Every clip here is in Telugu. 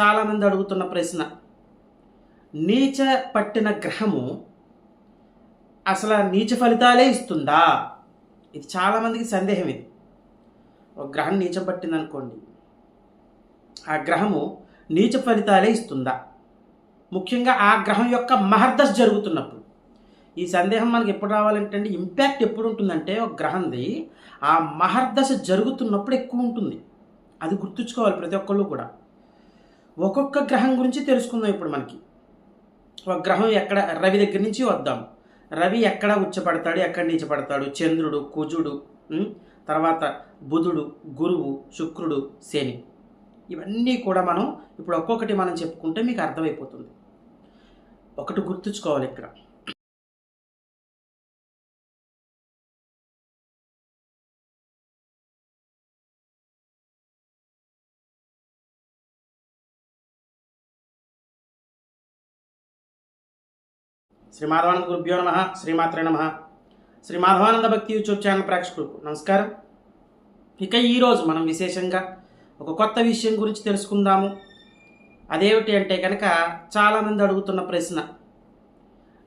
చాలామంది అడుగుతున్న ప్రశ్న. నీచ పట్టిన గ్రహము అసలు నీచ ఫలితాలే ఇస్తుందా? ఇది చాలామందికి సందేహం ఇది. ఒక గ్రహం నీచం పట్టింది అనుకోండి ఆ గ్రహము నీచ ఫలితాలే ఇస్తుందా? ముఖ్యంగా ఆ గ్రహం యొక్క మహర్దశ జరుగుతున్నప్పుడు. ఈ సందేహం మనకి ఎప్పుడు రావాలంటే అండి ఇంపాక్ట్ ఎప్పుడు ఉంటుందంటే ఒక గ్రహంది ఆ మహర్దశ జరుగుతున్నప్పుడు ఎక్కువ ఉంటుంది. అది గుర్తుంచుకోవాలి ప్రతి ఒక్కళ్ళు కూడా. ఒక్కొక్క గ్రహం గురించి తెలుసుకుందాం ఇప్పుడు మనకి. ఒక గ్రహం ఎక్కడ రవి దగ్గర నుంచి వద్దాం. రవి ఎక్కడ ఉచ్చపడతాడు ఎక్కడ నీచపడతాడు చంద్రుడు కుజుడు తర్వాత బుధుడు గురువు శుక్రుడు శని. ఇవన్నీ కూడా మనం ఇప్పుడు ఒక్కొక్కటి మనం చెప్పుకుంటే మీకు అర్థమైపోతుంది. ఒకటి గుర్తుంచుకోవాలి ఇక్కడ. శ్రీ మాధవానంద గురుభ్యో నమ శ్రీమాత్రే నమ. శ్రీ మాధవానంద భక్తి యూట్యూబ్ ఛానల్ ప్రేక్షకులకు నమస్కారం. ఇక ఈరోజు మనం విశేషంగా ఒక కొత్త విషయం గురించి తెలుసుకుందాము. అదేమిటి అంటే కనుక చాలామంది అడుగుతున్న ప్రశ్న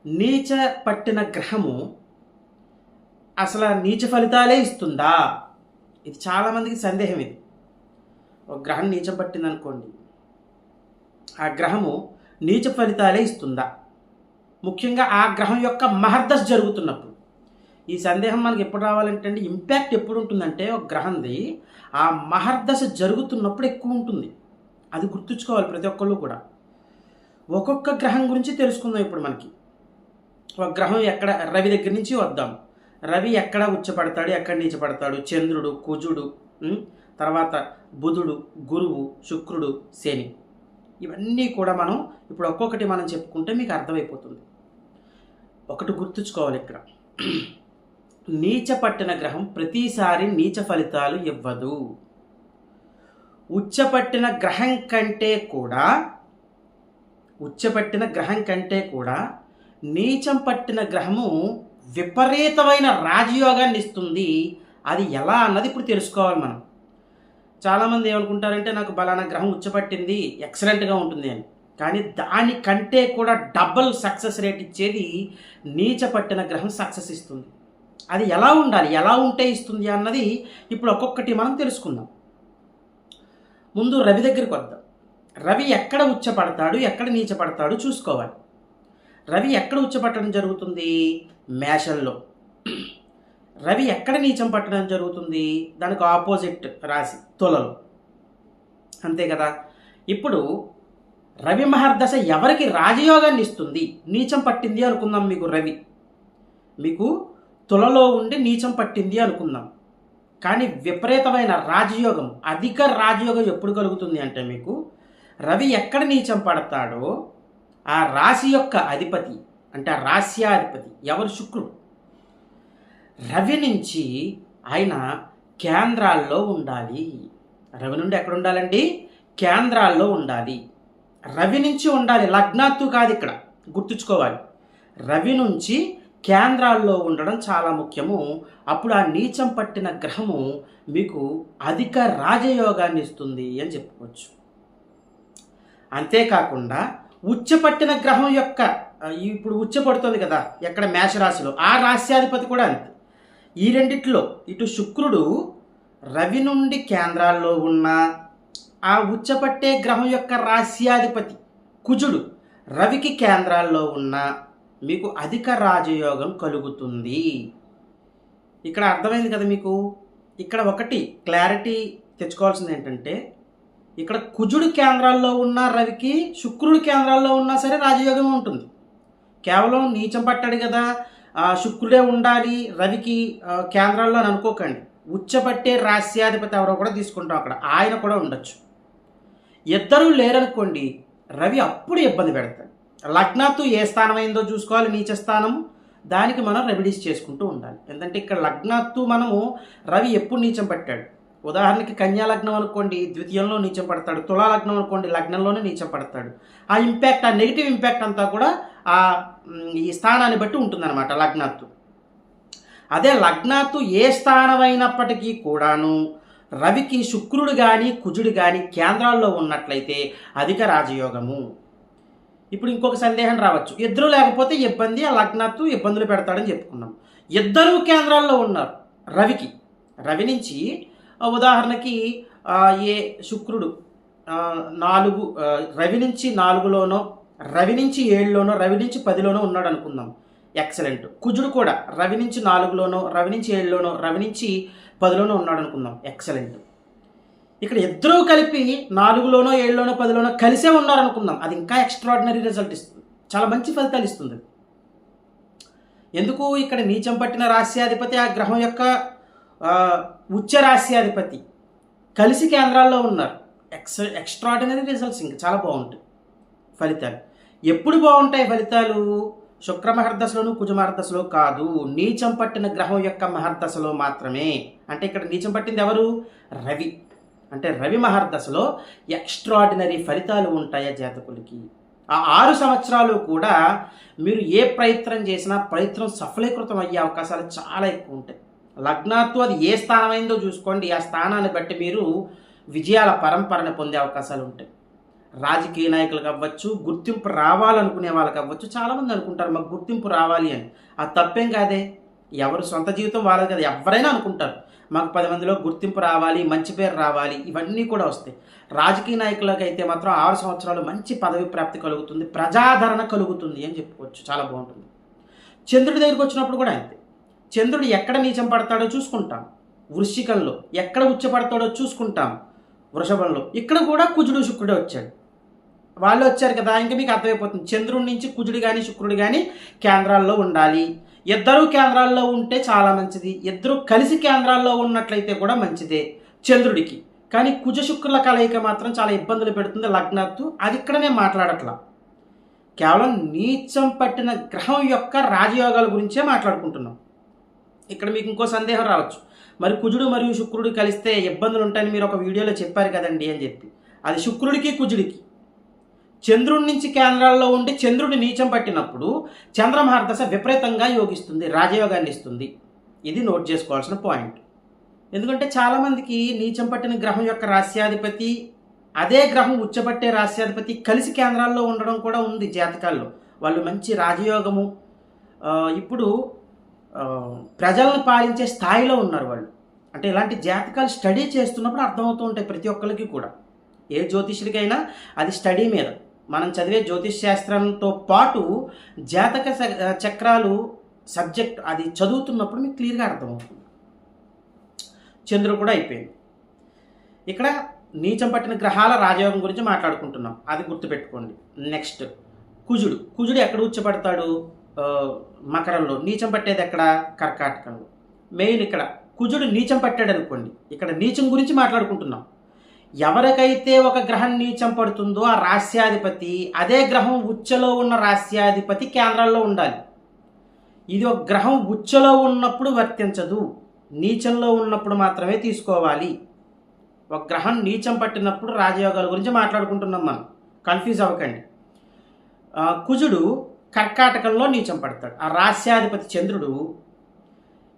నీచ పట్టిన గ్రహము అసలు నీచ ఫలితాలే ఇస్తుందా? ఇది చాలామందికి సందేహం ఇది. ఒక గ్రహం నీచం పట్టింది అనుకోండి ఆ గ్రహము నీచ ఫలితాలే ఇస్తుందా? ముఖ్యంగా ఆ గ్రహం యొక్క మహర్దశ జరుగుతున్నప్పుడు. ఈ సందేహం మనకి ఎప్పుడు రావాలంటే అండి ఇంపాక్ట్ ఎప్పుడు ఉంటుందంటే ఒక గ్రహంది ఆ మహర్దశ జరుగుతున్నప్పుడు ఎక్కువ ఉంటుంది. అది గుర్తుంచుకోవాలి ప్రతి ఒక్కళ్ళు కూడా. ఒక్కొక్క గ్రహం గురించి తెలుసుకుందాం ఇప్పుడు మనకి. ఒక గ్రహం ఎక్కడ రవి దగ్గర నుంచి వద్దాం. రవి ఎక్కడ ఉచ్చపడతాడు ఎక్కడ నీచపడతాడు చంద్రుడు కుజుడు తర్వాత బుధుడు గురువు శుక్రుడు శని. ఇవన్నీ కూడా మనం ఇప్పుడు ఒక్కొక్కటి మనం చెప్పుకుంటే మీకు అర్థమైపోతుంది. ఒకటి గుర్తుంచుకోవాలి ఇక్కడ. నీచ పట్టిన గ్రహం ప్రతిసారి నీచ ఫలితాలు ఇవ్వదు. ఉచ్చపట్టిన గ్రహం కంటే కూడా ఉచ్చపట్టిన గ్రహం కంటే కూడా నీచం పట్టిన గ్రహము విపరీతమైన రాజయోగాన్ని ఇస్తుంది. అది ఎలా అన్నది ఇప్పుడు తెలుసుకోవాలి మనం. చాలామంది ఏమనుకుంటారంటే నాకు బలానా గ్రహం ఉచ్చపట్టింది ఎక్సలెంట్గా ఉంటుంది అని. కానీ దానికంటే కూడా డబల్ సక్సెస్ రేట్ ఇచ్చేది నీచ పట్టిన గ్రహం సక్సెస్ ఇస్తుంది. అది ఎలా ఉండాలి ఎలా ఉంటే ఇస్తుంది అన్నది ఇప్పుడు ఒక్కొక్కటి మనం తెలుసుకుందాం. ముందు రవి దగ్గరికి వద్దాం. రవి ఎక్కడ ఉచ్చపడతాడు ఎక్కడ నీచపడతాడు చూసుకోవాలి. రవి ఎక్కడ ఉచ్చపట్టడం జరుగుతుంది? మేషంలో. రవి ఎక్కడ నీచం పట్టడం జరుగుతుంది? దానికి ఆపోజిట్ రాశి తులలో. అంతే కదా? ఇప్పుడు రవి మహర్దశ ఎవరికి రాజయోగాన్ని ఇస్తుంది? నీచం పట్టింది అనుకుందాం మీకు రవి. మీకు తులలో ఉండి నీచం పట్టింది అనుకుందాం. కానీ విపరీతమైన రాజయోగం అధిక రాజయోగం ఎప్పుడు కలుగుతుంది అంటే మీకు రవి ఎక్కడ నీచం పడతాడో ఆ రాశి యొక్క అధిపతి అంటే ఆ రాశ్యాధిపతి ఎవరు? శుక్రుడు. రవి నుంచి ఆయన కేంద్రాల్లో ఉండాలి. రవి నుండి ఎక్కడ ఉండాలండి? కేంద్రాల్లో ఉండాలి. రవి నుంచి ఉండాలి. లగ్నాత్తు కాదు ఇక్కడ. గుర్తుంచుకోవాలి. రవి నుంచి కేంద్రాల్లో ఉండడం చాలా ముఖ్యము. అప్పుడు ఆ నీచం పట్టిన గ్రహము మీకు అధిక రాజయోగాన్ని ఇస్తుంది అని చెప్పుకోవచ్చు. అంతేకాకుండా ఉచ్చపట్టిన గ్రహం యొక్క ఇప్పుడు ఇప్పుడు ఉచ్చపడుతుంది కదా ఎక్కడ మేషరాశిలో ఆ రాశ్యాధిపతి కూడా అంతే. ఈ రెండిట్లో ఇటు శుక్రుడు రవి నుండి కేంద్రాల్లో ఉన్న ఆ ఉచ్చపట్టే గ్రహం యొక్క రాశ్యాధిపతి కుజుడు రవికి కేంద్రాల్లో ఉన్న మీకు అధిక రాజయోగం కలుగుతుంది. ఇక్కడ అర్థమైంది కదా మీకు? ఇక్కడ ఒకటి క్లారిటీ తెచ్చుకోవాల్సింది ఏంటంటే ఇక్కడ కుజుడు కేంద్రాల్లో ఉన్న రవికి శుక్రుడు కేంద్రాల్లో ఉన్నా సరే రాజయోగం ఉంటుంది. కేవలం నీచం పట్టాడు కదా శుక్రుడే ఉండాలి రవికి కేంద్రాల్లో అని అనుకోకండి. ఉచ్చపట్టే రాస్యాధిపతి ఎవరో కూడా తీసుకుంటాం అక్కడ. ఆయన కూడా ఉండొచ్చు. ఇద్దరూ లేరనుకోండి రవి అప్పుడు ఇబ్బంది పెడతాడు. లగ్నాత్తు ఏ స్థానం అయిందో చూసుకోవాలి నీచ స్థానం దానికి మనం రెమెడీస్ చేసుకుంటూ ఉండాలి. ఎందుకంటే ఇక్కడ లగ్నాత్తు మనము రవి ఎప్పుడు నీచం పట్టాడు? ఉదాహరణకి కన్యా లగ్నం అనుకోండి ద్వితీయంలో నీచం పడతాడు. తులా లగ్నం అనుకోండి లగ్నంలోనే నీచం పడతాడు. ఆ ఇంపాక్ట్ ఆ నెగిటివ్ ఇంపాక్ట్ అంతా కూడా ఆ ఈ స్థానాన్ని బట్టి ఉంటుందన్నమాట లగ్నాత్తు. అదే లగ్నాత్తు ఏ స్థానమైనప్పటికీ కూడాను రవికి శుక్రుడు కానీ కుజుడు కానీ కేంద్రాల్లో ఉన్నట్లయితే అధిక రాజయోగము. ఇప్పుడు ఇంకొక సందేహం రావచ్చు. ఇద్దరు లేకపోతే ఇబ్బంది ఆ లగ్నాత్తు ఇబ్బందులు పెడతాడని చెప్పుకున్నాం. ఇద్దరు కేంద్రాల్లో ఉన్నారు రవికి. రవి నుంచి ఉదాహరణకి ఏ శుక్రుడు నాలుగు రవి నుంచి నాలుగులోనో రవి నుంచి ఏడులోనో రవి నుంచి పదిలోనో ఉన్నాడు అనుకుందాం. ఎక్సలెంట్ కుజుడు కూడా రవి నుంచి నాలుగులోనో రవి నుంచి ఏడులోనో రవి నుంచి పదిలోనో ఉన్నాడు అనుకుందాం. ఎక్సలెంట్ ఇక్కడ ఇద్దరూ కలిపి నాలుగులోనో ఏడులోనో పదిలోనో కలిసే ఉన్నారనుకుందాం అది ఇంకా ఎక్స్ట్రాడినరీ రిజల్ట్ ఇస్తుంది. చాలా మంచి ఫలితాలు ఇస్తుంది. ఎందుకు ఇక్కడ నీచం పట్టిన రాశ్యాధిపతి ఆ గ్రహం యొక్క ఉచ్చ రాశ్యాధిపతి కలిసి కేంద్రాల్లో ఉన్నారు. ఎక్స్ ఎక్స్ట్రాడినరీ రిజల్ట్స్ ఇంకా చాలా బాగుంటాయి. ఫలితాలు. ఎప్పుడు బాగుంటాయి ఫలితాలు? శుక్ర మహర్దశలోను కుజ మహర్దశలో కాదు. నీచం పట్టిన గ్రహం యొక్క మహర్దశలో మాత్రమే. అంటే ఇక్కడ నీచం పట్టింది ఎవరు? రవి. అంటే రవి మహర్దశలో ఎక్స్ట్రాడినరీ ఫలితాలు ఉంటాయా జాతకులకి? ఆ ఆరు సంవత్సరాలు కూడా మీరు ఏ ప్రయత్నం చేసినా ప్రయత్నం సఫలీకృతం అయ్యే అవకాశాలు చాలా ఎక్కువ ఉంటాయి. లగ్నాత్తు అది ఏ స్థానమైందో చూసుకోండి. ఆ స్థానాన్ని బట్టి మీరు విజయాల పరంపరను పొందే అవకాశాలు ఉంటాయి. రాజకీయ నాయకులకు అవ్వచ్చు గుర్తింపు రావాలనుకునే వాళ్ళకి అవ్వచ్చు చాలామంది అనుకుంటారు మాకు గుర్తింపు రావాలి అని. ఆ తప్పేం కాదే. ఎవరు సొంత జీవితం వాళ్ళది కదా ఎవరైనా అనుకుంటారు మాకు పది మందిలో గుర్తింపు రావాలి మంచి పేరు రావాలి ఇవన్నీ కూడా వస్తాయి. రాజకీయ నాయకులకు అయితే మాత్రం ఆరు సంవత్సరాలు మంచి పదవి ప్రాప్తి కలుగుతుంది ప్రజాదరణ కలుగుతుంది అని చెప్పుకోవచ్చు. చాలా బాగుంటుంది. చంద్రుడి దగ్గరికి వచ్చినప్పుడు కూడా అంతే. చంద్రుడు ఎక్కడ నీచం పడతాడో చూసుకుంటాం. వృశ్చికంలో ఎక్కడ ఉచ్చపడతాడో చూసుకుంటాం. వృషభంలో ఇక్కడ కూడా కుజుడు శుక్రుడే వచ్చాడు. వాళ్ళు వచ్చారు కదా ఇంకా మీకు అర్థమైపోతుంది. చంద్రుడి నుంచి కుజుడు కానీ శుక్రుడు కానీ కేంద్రాల్లో ఉండాలి. ఇద్దరు కేంద్రాల్లో ఉంటే చాలా మంచిది. ఇద్దరు కలిసి కేంద్రాల్లో ఉన్నట్లయితే కూడా మంచిదే చంద్రుడికి. కానీ కుజ శుక్రుల కలయిక మాత్రం చాలా ఇబ్బందులు పెడుతుంది లగ్నత్తు. అది ఇక్కడ నేను మాట్లాడట్లా. కేవలం నీచం పట్టిన గ్రహం యొక్క రాజయోగాల గురించే మాట్లాడుకుంటున్నాం. ఇక్కడ మీకు ఇంకో సందేహం రావచ్చు. మరి కుజుడు మరియు శుక్రుడు కలిస్తే ఇబ్బందులు ఉంటాయని మీరు ఒక వీడియోలో చెప్పారు కదండి అని చెప్పి. అది శుక్రుడికి కుజుడికి. చంద్రుడి నుంచి కేంద్రాల్లో ఉండి చంద్రుడి నీచం పట్టినప్పుడు చంద్రమహారదశ విపరీతంగా యోగిస్తుంది రాజయోగాన్ని ఇస్తుంది. ఇది నోట్ చేసుకోవాల్సిన పాయింట్. ఎందుకంటే చాలామందికి నీచం పట్టిన గ్రహం యొక్క రాస్యాధిపతి అదే గ్రహం ఉచ్చబట్టే రాస్యాధిపతి కలిసి కేంద్రాల్లో ఉండడం కూడా ఉంది జాతకాల్లో. వాళ్ళు మంచి రాజయోగము ఇప్పుడు ప్రజలను పాలించే స్థాయిలో ఉన్నారు వాళ్ళు. అంటే ఇలాంటి జాతకాలు స్టడీ చేస్తున్నప్పుడు అర్థమవుతూ ఉంటాయి ప్రతి ఒక్కరికి కూడా. ఏ జ్యోతిష్యుడికైనా అది స్టడీ మీద. మనం చదివే జ్యోతిష్ శాస్త్రంతో పాటు జాతక చక్రాలు సబ్జెక్ట్ అది చదువుతున్నప్పుడు మీకు క్లియర్గా అర్థమవుతుంది. చంద్రుడు కూడా అయిపోయింది. ఇక్కడ నీచం పట్టిన గ్రహాల రాజయోగం గురించి మాట్లాడుకుంటున్నాం. అది గుర్తుపెట్టుకోండి. నెక్స్ట్ కుజుడు. కుజుడు ఎక్కడ ఉచ్చపడతాడు మకరంలో. నీచం పట్టేది ఎక్కడ? కర్కాటకంలో. మెయిన్ ఇక్కడ కుజుడు నీచం పట్టాడు అనుకోండి ఇక్కడ నీచం గురించి మాట్లాడుకుంటున్నాం. ఎవరికైతే ఒక గ్రహం నీచం పడుతుందో ఆ రాస్యాధిపతి అదే గ్రహం ఉచ్చలో ఉన్న రాస్యాధిపతి కేంద్రాల్లో ఉండాలి. ఇది ఒక గ్రహం ఉచ్చలో ఉన్నప్పుడు వర్తించదు నీచంలో ఉన్నప్పుడు మాత్రమే తీసుకోవాలి. ఒక గ్రహం నీచం పట్టినప్పుడు రాజయోగాల గురించి మాట్లాడుకుంటున్నాం మనం. కన్ఫ్యూజ్ అవ్వకండి. కుజుడు కర్కాటకంలో నీచం పడతాడు. ఆ రాస్యాధిపతి చంద్రుడు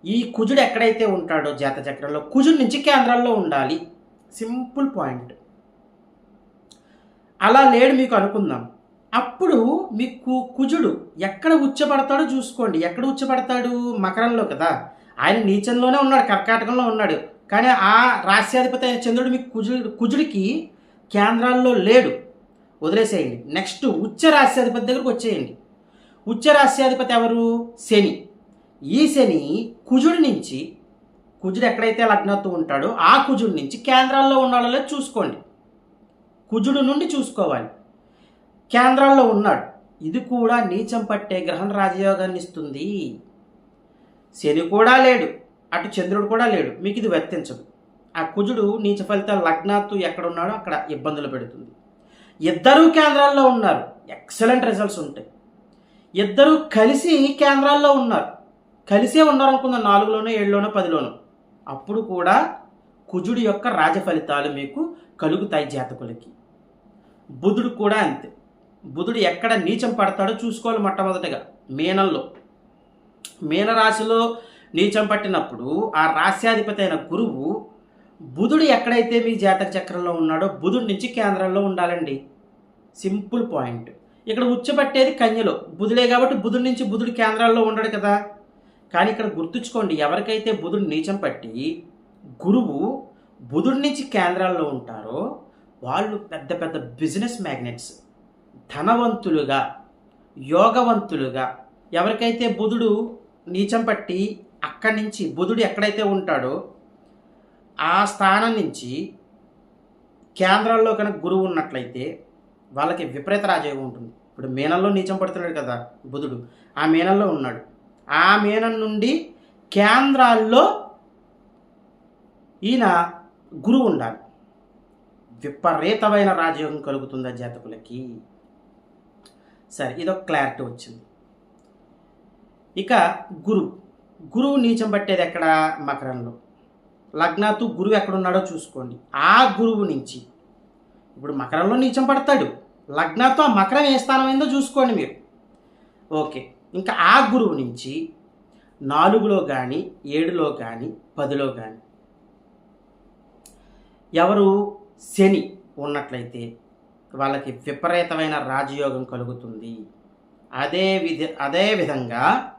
ఈ కుజుడు ఎక్కడైతే ఉంటాడో జాతచక్రంలో కుజుడు నుంచి కేంద్రాల్లో ఉండాలి. Simple point. అలా లేడు మీకు అనుకుందాం. అప్పుడు మీకు కుజుడు ఎక్కడ ఉచ్చపడతాడో చూసుకోండి. ఎక్కడ ఉచ్చపడతాడు? మకరంలో కదా. ఆయన నీచంలోనే ఉన్నాడు కర్కాటకంలో ఉన్నాడు. కానీ ఆ రాస్యాధిపతి అయిన చంద్రుడు మీకు కుజుడు కుజుడికి కేంద్రాల్లో లేడు. వదిలేసేయండి. నెక్స్ట్ ఉచ్చ రాస్యాధిపతి దగ్గరకు వచ్చేయండి. ఉచ్చ రాస్యాధిపతి ఎవరు? శని. ఈ శని కుజుడి నుంచి కుజుడు ఎక్కడైతే లగ్నత్తు ఉంటాడో ఆ కుజుడి నుంచి కేంద్రాల్లో ఉన్నాడో చూసుకోండి. కుజుడు నుండి చూసుకోవాలి. కేంద్రాల్లో ఉన్నాడు. ఇది కూడా నీచం పట్టే గ్రహం రాజయోగాన్ని ఇస్తుంది. శని కూడా లేడు. అటు చంద్రుడు కూడా లేడు. మీకు ఇది వర్తించదు. ఆ కుజుడు నీచ ఫలితాలు లగ్నాత్తు ఎక్కడ ఉన్నాడో అక్కడ ఇబ్బందులు పెడుతుంది. ఇద్దరూ కేంద్రాల్లో ఉన్నారు. ఎక్సలెంట్ రిజల్ట్స్ ఉంటాయి. ఇద్దరూ కలిసి కేంద్రాల్లో ఉన్నారు. కలిసే ఉన్నారనుకుందాం నాలుగులోనో ఏడులోనో పదిలోనో. అప్పుడు కూడా కుజుడి యొక్క రాజ ఫలితాలు మీకు కలుగుతాయి జాతకులకి. బుధుడు కూడా అంతే. బుధుడు ఎక్కడ నీచం పడతాడో చూసుకోవాలి మొట్టమొదటిగా మీనంలో మీనరాశిలో నీచం పట్టినప్పుడు ఆ రాశ్యాధిపతి అయిన గురువు బుధుడు ఎక్కడైతే మీ జాతక చక్రంలో ఉన్నాడో బుధుడి నుంచి కేంద్రంలో ఉండాలండి. Simple point. ఇక్కడ ఉచ్చబట్టేది కన్యలో. బుధుడే కాబట్టి బుధుడి నుంచి బుధుడు కేంద్రాల్లో ఉండడు కదా. కానీ ఇక్కడ గుర్తుంచుకోండి ఎవరికైతే బుధుడు నీచం పట్టి గురువు బుధుడి నుంచి కేంద్రాల్లో ఉంటారో వాళ్ళు పెద్ద పెద్ద బిజినెస్ మ్యాగ్నెట్స్ ధనవంతులుగా యోగవంతులుగా ఎవరికైతే బుధుడు నీచం పట్టి అక్కడి నుంచి బుధుడు ఎక్కడైతే ఉంటాడో ఆ స్థానం నుంచి కేంద్రాల్లో కనుక గురువు ఉన్నట్లయితే వాళ్ళకి విపరీత రాజయోగం ఉంటుంది. ఇప్పుడు మీనంలో నీచం పడుతున్నాడు కదా బుధుడు ఆ మీనంలో ఉన్నాడు. ఆ మీనం నుండి కేంద్రాల్లో ఈయన గురువు ఉండాలి. విపరీతమైన రాజయోగం కలుగుతుంది ఆ జాతకులకి. సరే ఇదొక క్లారిటీ వచ్చింది. ఇక గురువు గురువు నీచం పట్టేది ఎక్కడ? మకరంలో. లగ్నాతు గురువు ఎక్కడున్నాడో చూసుకోండి. ఆ గురువు నుంచి. ఇప్పుడు మకరంలో నీచం పడతాడు. లగ్నాతో ఆ మకరం ఏ స్థానం అయిందో చూసుకోండి మీరు. ఓకే. ఇంకా ఆ గురువు నుంచి నాలుగులో కానీ ఏడులో కానీ పదిలో కానీ ఎవరు? శని ఉన్నట్లయితే వాళ్ళకి విపరీతమైన రాజయోగం కలుగుతుంది. అదే విధ అదే విధంగా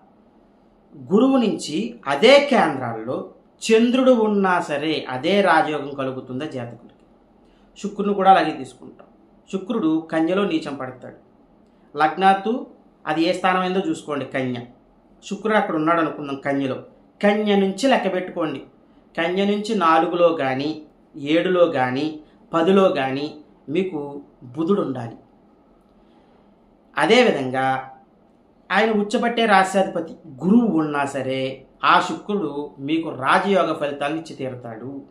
గురువు నుంచి అదే కేంద్రాల్లో చంద్రుడు ఉన్నా సరే అదే రాజయోగం కలుగుతుందా జాతకుడికి? శుక్రుని కూడా అలాగే తీసుకుంటాం. శుక్రుడు కన్యలో నీచం పడతాడు. లగ్నాతు అది ఏ స్థానం ఏందో చూసుకోండి కన్య. శుక్రుడు అక్కడ ఉన్నాడు అనుకుందాం కన్యలో. కన్య నుంచి లెక్క పెట్టుకోండి. కన్య నుంచి నాలుగులో కానీ ఏడులో కానీ పదిలో కానీ మీకు బుధుడు ఉండాలి. అదేవిధంగా ఆయన ఉచ్చబట్టే రాశ్యాధిపతి గురువు ఉన్నా సరే ఆ శుక్రుడు మీకు రాజయోగ ఫలితాలను ఇచ్చి తీరుతాడు.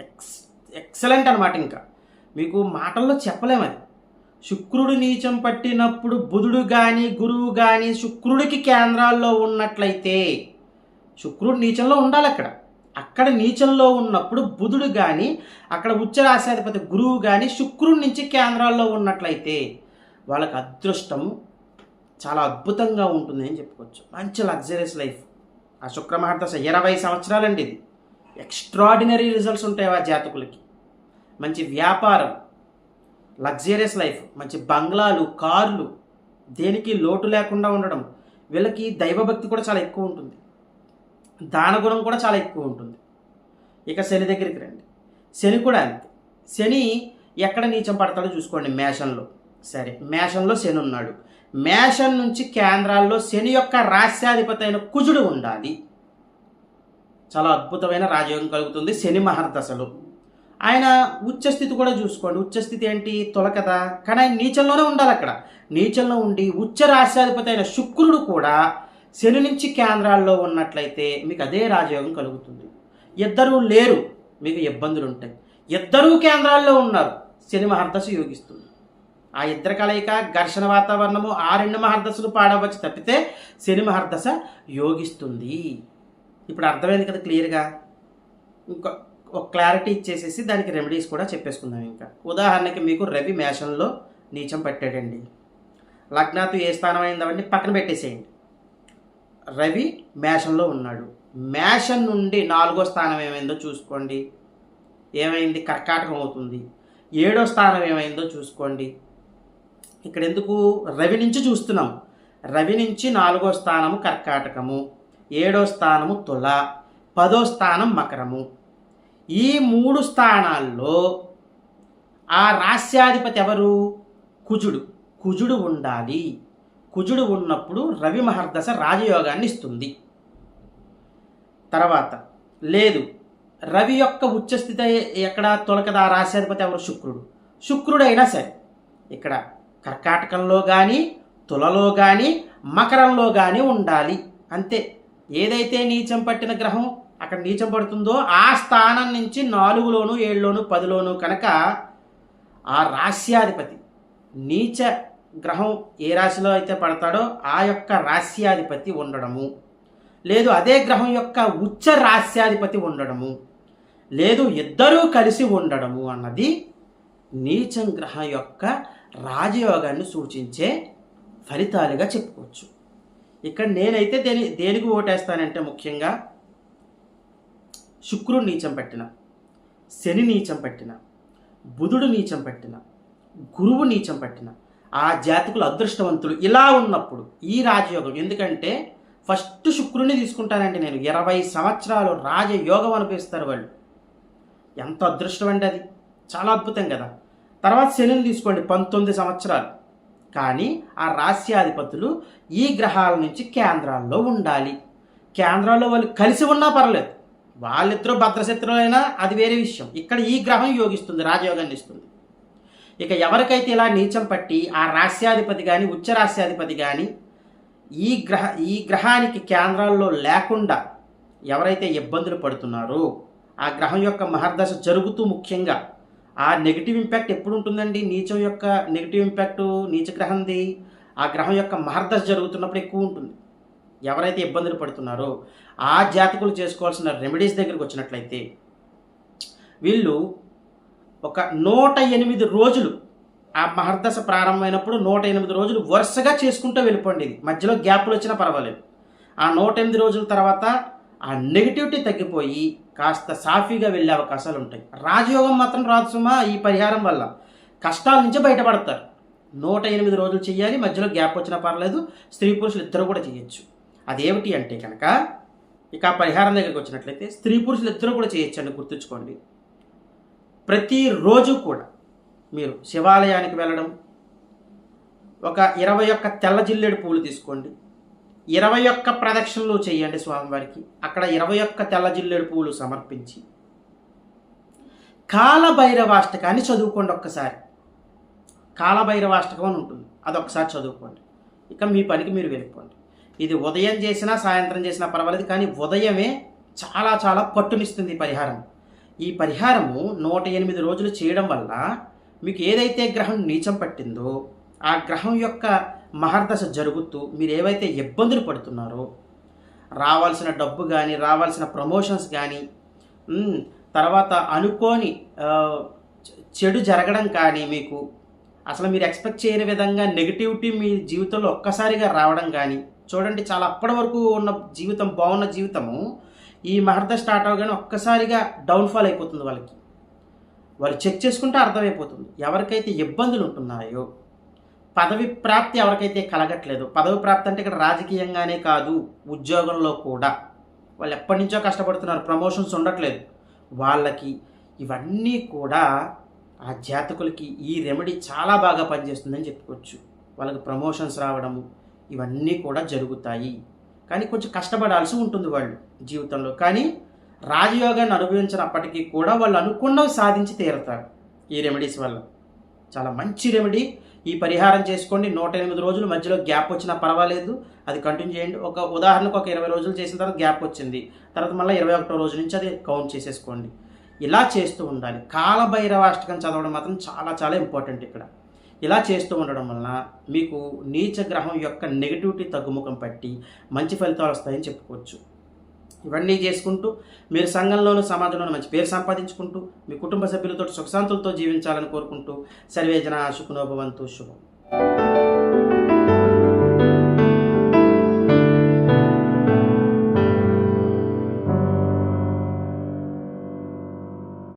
ఎక్స్ ఎక్సలెంట్ అనమాట ఇంకా. మీకు మాటల్లో చెప్పలేము అది. శుక్రుడు నీచం పట్టినప్పుడు బుధుడు కానీ గురువు కానీ శుక్రుడికి కేంద్రాల్లో ఉన్నట్లయితే శుక్రుడు నీచంలో ఉండాలి అక్కడ అక్కడ నీచంలో ఉన్నప్పుడు బుధుడు కానీ అక్కడ ఉచ్చరాశాధిపతి గురువు కానీ శుక్రుడి నుంచి కేంద్రాల్లో ఉన్నట్లయితే వాళ్ళకి అదృష్టం చాలా అద్భుతంగా ఉంటుంది అని చెప్పుకోవచ్చు. మంచి లగ్జరీస్ లైఫ్. ఆ శుక్రమహర్దశ ఇరవై సంవత్సరాలండి ఇది. ఎక్స్ట్రాడినరీ రిజల్ట్స్ ఉంటాయి ఆ జాతకులకి. మంచి వ్యాపారం. లగ్జరియస్ లైఫ్ మంచి బంగ్లాలు కార్లు దేనికి లోటు లేకుండా ఉండడం వీళ్ళకి దైవభక్తి కూడా చాలా ఎక్కువ ఉంటుంది. దానగుణం కూడా చాలా ఎక్కువ ఉంటుంది. ఇక శని దగ్గరికి రండి. శని కూడా అంతే. శని ఎక్కడ నీచం పడతాడో చూసుకోండి మేషంలో. సరే మేషంలో శని ఉన్నాడు. మేషం నుంచి కేంద్రాల్లో శని యొక్క రాస్యాధిపతి అయిన కుజుడు ఉండాలి. చాలా అద్భుతమైన రాజయోగం కలుగుతుంది శని మహర్దశలో. ఆయన ఉచ్చస్థితి కూడా చూసుకోండి. ఉచ్చస్థితి ఏంటి? తొల కానీ ఆయన నీచంలోనే ఉండాలి అక్కడ. నీచంలో ఉండి ఉచ్చ రాశ్యాధిపతి అయిన శుక్రుడు కూడా శని నుంచి కేంద్రాల్లో ఉన్నట్లయితే మీకు అదే రాజయోగం కలుగుతుంది. ఇద్దరూ లేరు. మీకు ఇబ్బందులు ఉంటాయి. ఇద్దరూ కేంద్రాల్లో ఉన్నారు. శని మహర్దశ యోగిస్తుంది. ఆ ఇద్దరు కలయిక ఘర్షణ వాతావరణము ఆ రెండు మహర్దశలు పాడవచ్చు తప్పితే శని మహర్దశ యోగిస్తుంది. ఇప్పుడు అర్థమైంది కదా క్లియర్గా? ఇంకా ఒక క్లారిటీ ఇచ్చేసేసి దానికి రెమెడీస్ కూడా చెప్పేసుకుందాం ఇంకా. ఉదాహరణకి మీకు రవి మేషంలో నీచం పట్టాడండి. లగ్నాతు ఏ స్థానం అయిందవన్నీ పక్కన పెట్టేసేయండి. రవి మేషంలో ఉన్నాడు. మేషం నుండి నాలుగో స్థానం ఏమైందో చూసుకోండి. ఏమైంది? కర్కాటకం అవుతుంది. ఏడో స్థానం ఏమైందో చూసుకోండి. ఇక్కడ ఎందుకు? రవి నుంచి చూస్తున్నాం. రవి నుంచి నాలుగో స్థానము కర్కాటకము. ఏడో స్థానము తుల. పదో స్థానం మకరము. ఈ మూడు స్థానాల్లో ఆ రాస్యాధిపతి ఎవరు? కుజుడు. కుజుడు ఉండాలి. కుజుడు ఉన్నప్పుడు రవి మహర్దశ రాజయోగాన్ని ఇస్తుంది. తర్వాత లేదు. రవి యొక్క ఉచ్చస్థితి ఎక్కడ? తొలకదా? ఆ రాశ్యాధిపతి ఎవరు? శుక్రుడు. శుక్రుడైనా సరే ఇక్కడ కర్కాటకంలో కానీ తులలో కానీ మకరంలో కానీ ఉండాలి. అంతే. ఏదైతే నీచం పట్టిన గ్రహం అక్కడ నీచం పడుతుందో ఆ స్థానం నుంచి నాలుగులోను ఏడులోను పదిలోను కనుక ఆ రాశ్యాధిపతి నీచ గ్రహం ఏ రాశిలో అయితే పడతాడో ఆ యొక్క రాశ్యాధిపతి ఉండడము. లేదు అదే గ్రహం యొక్క ఉచ్చ రాశ్యాధిపతి ఉండడము. లేదు ఇద్దరూ కలిసి ఉండడము అన్నది నీచం గ్రహం యొక్క రాజయోగాన్ని సూచించే ఫలితాలుగా చెప్పుకోవచ్చు. ఇక్కడ నేనైతే దేని దేనికి ఓటేస్తానంటే ముఖ్యంగా శుక్రుడు నీచం పెట్టిన శని నీచం పట్టిన బుధుడు నీచం పట్టిన గురువు నీచం పట్టిన ఆ జాతకులు అదృష్టవంతులు ఇలా ఉన్నప్పుడు ఈ రాజయోగం. ఎందుకంటే ఫస్ట్ శుక్రుడిని తీసుకుంటానండి నేను. ఇరవై సంవత్సరాలు రాజయోగం అనిపిస్తారు వాళ్ళు. ఎంత అదృష్టం అండి అది. చాలా అద్భుతం కదా. తర్వాత శనిని తీసుకోండి పంతొమ్మిది సంవత్సరాలు. కానీ ఆ రాస్యాధిపతులు ఈ గ్రహాల నుంచి కేంద్రాల్లో ఉండాలి. కేంద్రాల్లో వాళ్ళు కలిసి ఉన్నా పర్లేదు. వాళ్ళిద్దరూ భద్రశత్రులైనా అది వేరే విషయం. ఇక్కడ ఈ గ్రహం యోగిస్తుంది రాజయోగాన్ని ఇస్తుంది. ఇక ఎవరికైతే ఇలా నీచం పట్టి ఆ రాస్యాధిపతి కానీ ఉచ్చ రాస్యాధిపతి కానీ ఈ గ్రహ ఈ గ్రహానికి కేంద్రాల్లో లేకుండా ఎవరైతే ఇబ్బందులు పడుతున్నారో ఆ గ్రహం యొక్క మహర్దశ జరుగుతూ ముఖ్యంగా ఆ నెగిటివ్ ఇంపాక్ట్ ఎప్పుడు ఉంటుందండి నీచం యొక్క నెగిటివ్ ఇంపాక్ట్ నీచ గ్రహంది ఆ గ్రహం యొక్క మహర్దశ జరుగుతున్నప్పుడు ఎక్కువ ఉంటుంది. ఎవరైతే ఇబ్బందులు పడుతున్నారో ఆ జాతకులు చేసుకోవాల్సిన రెమెడీస్ దగ్గరికి వచ్చినట్లయితే వీళ్ళు ఒక నూట ఎనిమిది రోజులు ఆ మహర్దశ ప్రారంభమైనప్పుడు నూట ఎనిమిది రోజులు వరుసగా చేసుకుంటూ వెళ్ళిపోండి ఇది. మధ్యలో గ్యాప్లు వచ్చినా పర్వాలేదు. ఆ నూట ఎనిమిది రోజుల తర్వాత ఆ నెగిటివిటీ తగ్గిపోయి కాస్త సాఫీగా వెళ్ళే అవకాశాలు ఉంటాయి. రాజయోగం మాత్రం రాదు సుమా ఈ పరిహారం వల్ల. కష్టాల నుంచి బయటపడతారు. నూట ఎనిమిది రోజులు చేయాలి మధ్యలో గ్యాప్ వచ్చినా పర్లేదు స్త్రీ పురుషులు ఇద్దరు కూడా చేయొచ్చు అదేమిటి అంటే కనుక ఇక పరిహారం దగ్గరికి వచ్చినట్లయితే స్త్రీ పురుషులు ఇద్దరు కూడా చేయొచ్చండి గుర్తుంచుకోండి. ప్రతిరోజు కూడా మీరు శివాలయానికి వెళ్ళడం ఒక ఇరవై ఒక్క తెల్ల జిల్లేడు పూలు తీసుకోండి. ఇరవై ఒక్క ప్రదక్షిణలు చేయండి స్వామివారికి. అక్కడ ఇరవై ఒక్క తెల్ల జిల్లేడు పూలు సమర్పించి కాలభైరవాష్టకాన్ని చదువుకోండి ఒక్కసారి. కాలభైరవాష్టకం అని ఉంటుంది అదొకసారి చదువుకోండి. ఇక మీ పనికి మీరు వెళ్ళిపోండి. ఇది ఉదయం చేసినా సాయంత్రం చేసినా పర్వాలేదు కానీ ఉదయమే చాలా చాలా పట్టునిస్తుంది ఈ పరిహారం. ఈ పరిహారము నూట ఎనిమిది రోజులు చేయడం వల్ల మీకు ఏదైతే గ్రహం నీచం పట్టిందో ఆ గ్రహం యొక్క మహర్దశ జరుగుతూ మీరు ఏవైతే ఇబ్బందులు పడుతున్నారో రావాల్సిన డబ్బు కానీ రావాల్సిన ప్రమోషన్స్ కానీ తర్వాత అనుకోని చెడు జరగడం కానీ మీకు అసలు మీరు ఎక్స్పెక్ట్ చేయని విధంగా నెగిటివిటీ మీ జీవితంలో ఒక్కసారిగా రావడం కానీ చూడండి చాలా అప్పటి వరకు ఉన్న జీవితం బాగున్న జీవితము ఈ మహర్ద స్టార్ట్ అవగానే ఒక్కసారిగా డౌన్ఫాల్ అయిపోతుంది వాళ్ళకి. వాళ్ళు చెక్ చేసుకుంటే అర్థమైపోతుంది ఎవరికైతే ఇబ్బందులు ఉంటున్నాయో పదవి ప్రాప్తి ఎవరికైతే కలగట్లేదు పదవి ప్రాప్తి అంటే ఇక్కడ రాజకీయంగానే కాదు ఉద్యోగంలో కూడా. వాళ్ళు ఎప్పటి నుంచో కష్టపడుతున్నారు ప్రమోషన్స్ ఉండట్లేదు. వాళ్ళకి ఇవన్నీ కూడా ఆ జాతకులకి ఈ రెమెడీ చాలా బాగా పనిచేస్తుందని చెప్పుకోవచ్చు. వాళ్ళకి ప్రమోషన్స్ రావడము ఇవన్నీ కూడా జరుగుతాయి. కానీ కొంచెం కష్టపడాల్సి ఉంటుంది వాళ్ళు జీవితంలో. కానీ రాజయోగాన్ని అనుభవించినప్పటికీ కూడా వాళ్ళు అనుకున్నవి సాధించి తీరుతారు ఈ రెమెడీస్ వల్ల. చాలా మంచి రెమెడీ. ఈ పరిహారం చేసుకోండి. నూట ఎనిమిది రోజులు మధ్యలో గ్యాప్ వచ్చినా పర్వాలేదు. అది కంటిన్యూ చేయండి. ఒక ఉదాహరణకు ఒక ఇరవై రోజులు చేసిన తర్వాత గ్యాప్ వచ్చింది. తర్వాత మళ్ళీ ఇరవై ఒకటో రోజు నుంచి అది కౌంట్ చేసేసుకోండి. ఇలా చేస్తూ ఉండాలి. కాలభైరవాష్టకం చదవడం మాత్రం చాలా చాలా ఇంపార్టెంట్ ఇక్కడ. ఇలా చేస్తూ ఉండడం వలన మీకు నీచ గ్రహం యొక్క నెగిటివిటీ తగ్గుముఖం పట్టి మంచి ఫలితాలు వస్తాయని చెప్పుకోవచ్చు. ఇవన్నీ చేసుకుంటూ మీరు సంఘంలోనూ సమాజంలోనూ మంచి పేరు సంపాదించుకుంటూ మీ కుటుంబ సభ్యులతో సుఖశాంతులతో జీవించాలని కోరుకుంటూ సర్వేజన సుఖనోభవంతు శుభం.